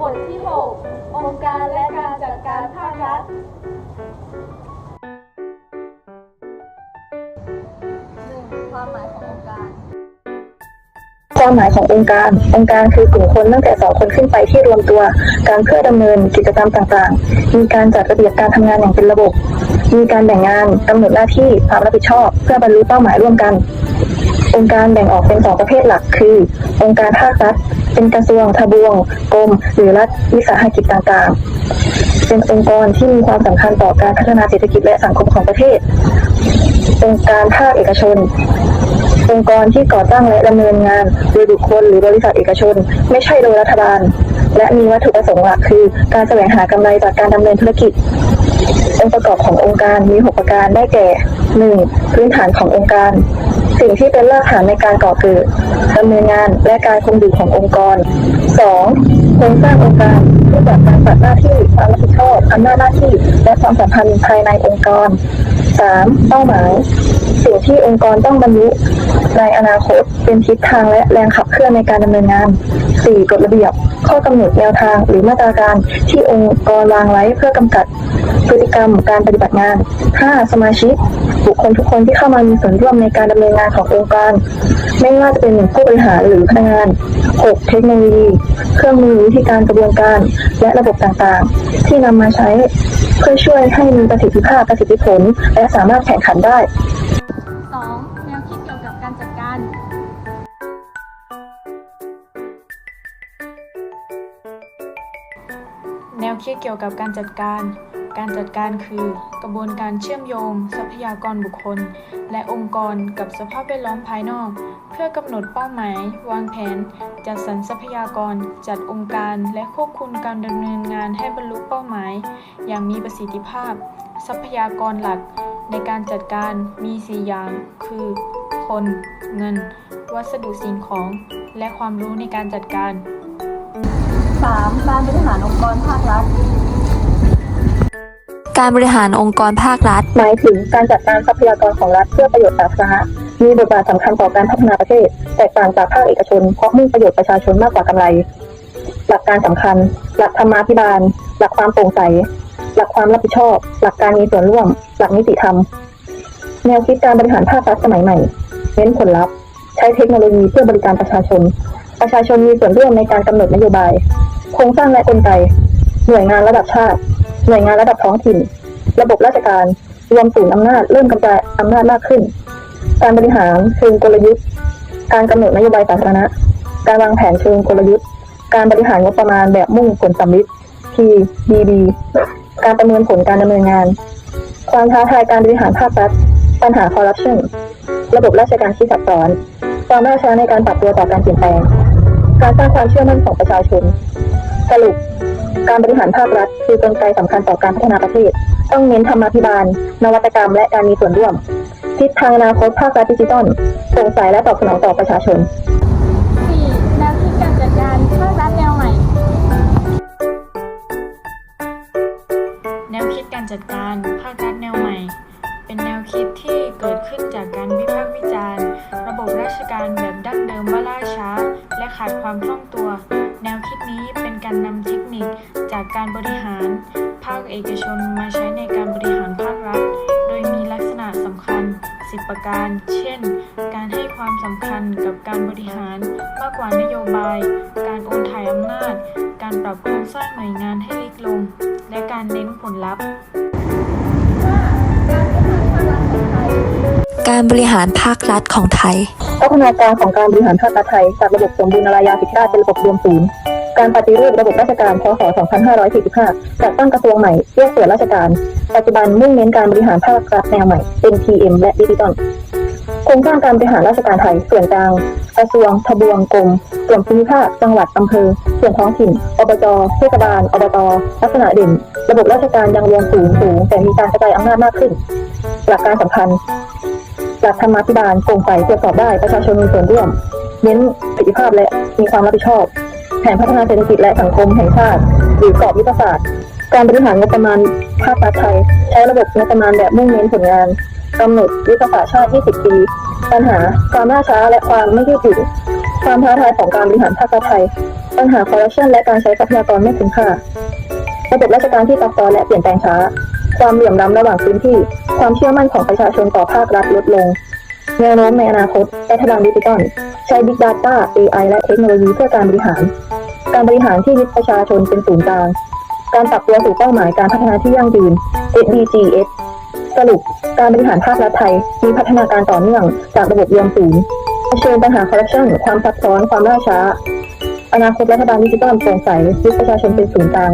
บทที่ 6 องค์การและการจัดการภาครัฐความหมายขององค์การ ความหมายขององค์การ องค์การคือกลุ่มคนตั้งแต่สองคนขึ้นไปที่รวมตัว การเพื่อดำเนินกิจกรรมต่างๆ มีการจัดระเบียบการทำงานอย่างเป็นระบบ มีการแบ่งงานกำหนดหน้าที่ความรับผิดชอบเพื่อบรรลุเป้าหมายร่วมกัน องค์การแบ่งออกเป็นสองประเภทหลัก คือ องค์การภาครัฐ เป็นกระทรวงทบวงกรมหรือรัฐวิสาหกิจต่างๆ เป็นองค์กรที่มีความสำคัญต่อการพัฒนาเศรษฐกิจและสังคมของประเทศ องค์การภาคเอกชน องค์กรที่ก่อตั้งและดำเนินงานโดยบุคคลหรือบริษัทเอกชน ไม่ใช่โดยรัฐบาล และมีวัตถุประสงค์หลักคือ การแสวงหากำไรจากการดำเนินธุรกิจองค์ประกอบขององค์การมี 6 ประการได้แก่ 1. พื้นฐานขององค์การ สิ่งที่เป็นรากฐานในการก่อเกิดดำเนินงานและการคงอยู่ขององค์กร 2. โครงสร้างองค์การรูปแบบการปฏิบัติหน้าที่ความรับผิดชอบอำนาจหน้าที่และความสัมพันธ์ภายในองค์กร 3. เป้าหมาย สิ่งที่องค์กรต้องบรรลุในอนาคตเป็นทิศทางและแรงขับเคลื่อนในการดำเนินงาน 4. กฎระเบียบ ข้อกำหนดแนวทางหรือมาตรการที่องค์กรวางไว้เพื่อกำกับพฤติกรรมการปฏิบัติงาน 5. สมาชิก บุคคลทุกคนที่เข้ามามีส่วนร่วมในการดำเนินงานขององค์การ ไม่ว่าจะเป็นผู้บริหารหรือพนักงาน 6. เทคโนโลยี เครื่องมือวิธีการกระบวนการ และระบบต่างๆ ที่นำมาใช้เพื่อช่วยให้มีประสิทธิภาพประสิทธิผล และสามารถแข่งขันได้ 2. แนวคิดเกี่ยวกับการจัดการ คิดเกี่ยวกับการจัดการ การจัดการคือกระบวนการเชื่อมโยง ทรัพยากรบุคคล และองค์กรกับสภาพแวดล้อมภายนอก เพื่อกำหนดเป้าหมาย วางแผน จัดสรรทรัพยากร จัดองค์การและควบคุมการดำเนินงานให้บรรลุเป้าหมาย อย่างมีประสิทธิภาพ ทรัพยากรหลัก ในการจัดการมี 4 อย่าง คือ คน เงิน วัสดุสิ่งของ และความรู้ในการจัดการ 3. การบริหารองค์กรภาครัฐ การบริหารองค์กรภาครัฐ หมายถึงการจัดการทรัพยากรของรัฐเพื่อประโยชน์สาธารณะมีบทบาทสำคัญต่อการพัฒนาประเทศ แตกต่างจากภาคเอกชน เพราะมุ่งประโยชน์ประชาชนมากกว่ากำไร หลักการสำคัญ หลักธรรมาภิบาล หลักความโปร่งใส หลักความรับผิดชอบ หลักการมีส่วนร่วม หลักนิติธรรม แนวคิดการบริหารภาครัฐสมัยใหม่ เน้นผลลัพธ์ ใช้เทคโนโลยีเพื่อบริการประชาชน ประชาชนมีส่วนร่วมในการกำหนดนโยบาย โครงสร้างและกลไก หน่วยงานระดับชาติ หน่วยงานระดับท้องถิ่น ระบบราชการ รวมศูนย์อำนาจเริ่มกระจายอำนาจมากขึ้น การบริหารเชิงกลยุทธ์ การกำหนดนโยบายสาธารณะ การวางแผนเชิงกลยุทธ์ การบริหารงบประมาณแบบมุ่งผลสำลิด PBB การประเมินผลการดำเนินงาน ความท้าทายการบริหารภาครัฐ ปัญหาคอร์รัปชัน ระบบราชการที่ซับซ้อน ความล่าช้าในการปรับตัวต่อการเปลี่ยนแปลง การสร้างความเชื่อมั่นของประชาชน สรุป การบริหารภาครัฐ คือกลไกสำคัญต่อการพัฒนาประเทศ ต้องเน้นธรรมาภิบาล นวัตกรรม และการมีส่วนร่วม ทิศทางอนาคตภาครัฐดิจิทัลโปร่งใสและตอบสนองต่อประชาชน 4. แนวคิดการจัดการภาครัฐแนวใหม่ แนวคิดการจัดการภาครัฐแนวใหม่ เป็นแนวคิดที่เกิดขึ้นจากการวิพากษ์วิจารณ์ ระบบราชการแบบดั้งเดิมว่าล่าช้า และขาดความคล่องตัว แนวคิดนี้เป็นการนำเทคนิคจากการบริหาร ภาคเอกชนมาใช้ในการบริหารภาครัฐ โดยมีลักษณะสำคัญ 10 ประการ เช่น การให้ความสำคัญกับการบริหารมากกว่านโยบาย การโอนถ่ายอำนาจ การปรับโครงสร้างหน่วยงานให้เล็กลง และการเน้นผลลัพธ์ การบริหารภาครัฐของไทย พัฒนาการของการบริหารภาครัฐไทยจากระบบสมบูรณาญาสิทธิราชเป็นระบบรวมศูนย์ การปฏิรูประบบราชการพศ 2545จัดตั้งกระทรวงใหม่แยกส่วนราชการ ปัจจุบันมุ่งเน้นการบริหารภาครัฐแนวใหม่ NPM และดิจิทัลโครงสร้างการบริหารราชการไทย ส่วนกลาง กระทรวง ทบวง กรม ส่วนภูมิภาค จังหวัด อำเภอ ส่วนท้องถิ่น อบจ เทศบาล อบต ลักษณะเด่น ระบบราชการยังรวมสูงสูง แต่มีการกระจายอำนาจมากขึ้น หลักการสำคัญ หลักธรรมาภิบาลโปร่งใสตรวจสอบได้ประชาชนมีส่วนร่วม เน้นประสิทธิภาพและมีความรับผิดชอบ แผนพัฒนาเศรษฐกิจและสังคมแห่งชาติ หรือกรอบยุทธศาสตร์ การบริหารงบประมาณภาครัฐไทย ใช้ระบบงบประมาณแบบมุ่งเน้นผลงานกำหนดยุทธศาสตร์ชาติ 20 ปี ปัญหาความล่าช้าและความไม่ยืดหยุ่นความท้าทายของการบริหารภาครัฐไทย ปัญหาคอร์รัปชันและการใช้ทรัพยากรไม่คุ้มค่า ระบบราชการที่ซับซ้อนและเปลี่ยนแปลงช้า ความเหลื่อมล้ำระหว่างพื้นที่ ความเชื่อมั่นของประชาชนต่อภาครัฐลดลง แนวโน้มในอนาคตรัฐบาลดิจิทัลใช้ Big Data AI และเทคโนโลยีเพื่อการบริหาร การบริหารที่ยึดประชาชนเป็นศูนย์กลาง การปรับตัวสู่เป้าหมายการพัฒนาที่ยั่งยืน SDGs สรุป การบริหารภาครัฐไทย มีพัฒนาการต่อเนื่องจากระบบรวมศูนย์เผชิญปัญหาคอร์รัปชันความซับซ้อนความล่าช้า อนาคตรัฐบาลดิจิทัลโปร่งใสยึดประชาชนเป็นศูนย์กลาง